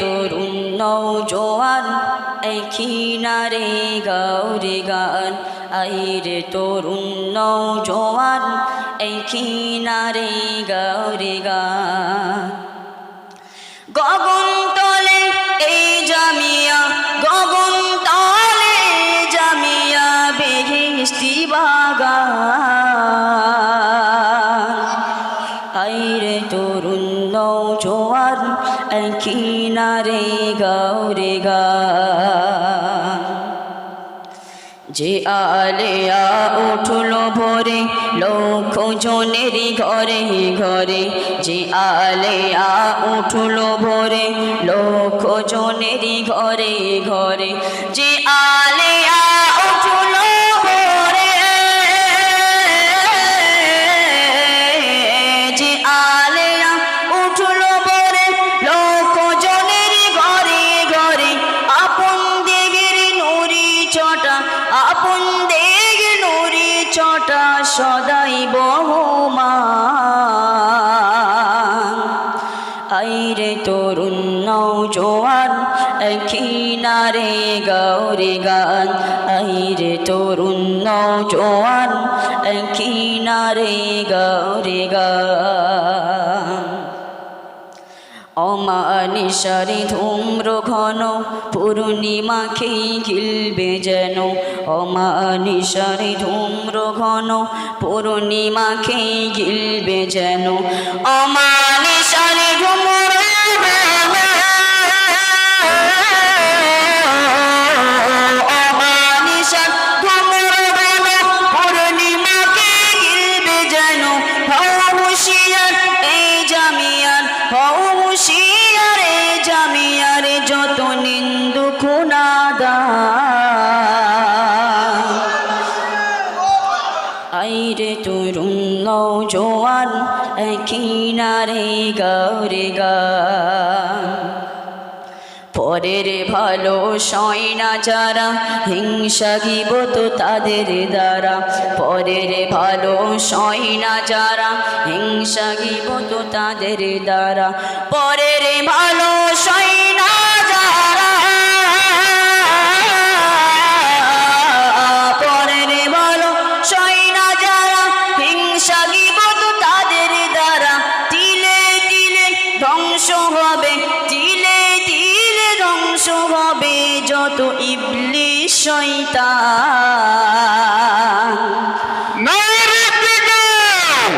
তরুণ নৌজোয়ান এই খিনারে গৌরে গান। আইরে তরুণ নৌজোয়ান এই খিনারে গৌরে গান। কিনারে গৌরে গান যে আলেয়া উঠল ভোরে লক্ষ জনেরই ঘরে ঘরে। যে আলেয়া উঠল ভোরে লক্ষ জনেরই ঘরে ঘরে। যে আলেয়া সদাই বহমান। আইরে তরুণ নৌজোয়ান কিনারে গৌরে গান। আইরে তরুণ নৌজোয়ান কিনারে গৌরে গান। অমানিসারি ধূম্র ঘন পূর্ণিমাকে গিলবে যেন। অমানিসারি ধূম্র ঘন পূর্ণিমাকে গিলবে যেন। অমানিসারি আইরে তরুণ নৌজোয়ান কিনারে গৌরে গান। পরের ভালো সয় না যারা, হিংসা গিবত তাদের দ্বারা। পরের ভালো সয় না যারা, হিংসা গিবত তাদের দ্বারা। পরের ভালো সয় চুপ! নারে টিকাও!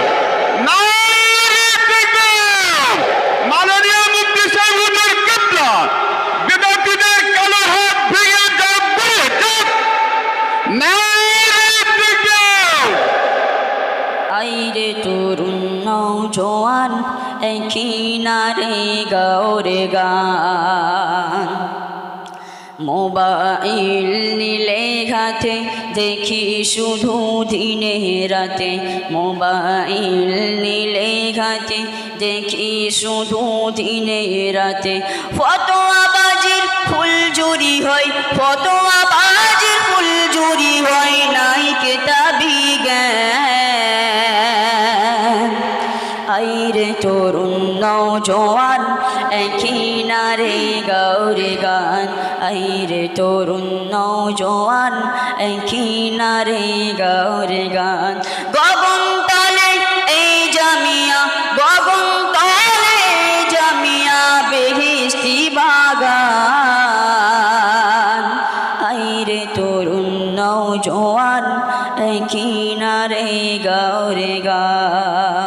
আইরে তরুণ নৌজোয়ান কিনারে গৌরে গান মোবাইল নিলে হাতে, দেখি শুধু দিনে রাতে। মোবাইল নিলে হাতে, দেখি শুধু দিনে রাতে। ফতোয়া আবাজির ফুল জুরি হয়, ফতোয়া আইরে তরুণ নৌজোয়ান কিনারে গৌরে গান। আইরে তরুণ নৌজোয়ান কিনারে গৌরে গান। গগন তলে এই জামিয়া গগন তলে জামিয়া বেহিস্তি বাগান। আইরে তরুণ নৌজোয়ান কিনারে গৌরে গান।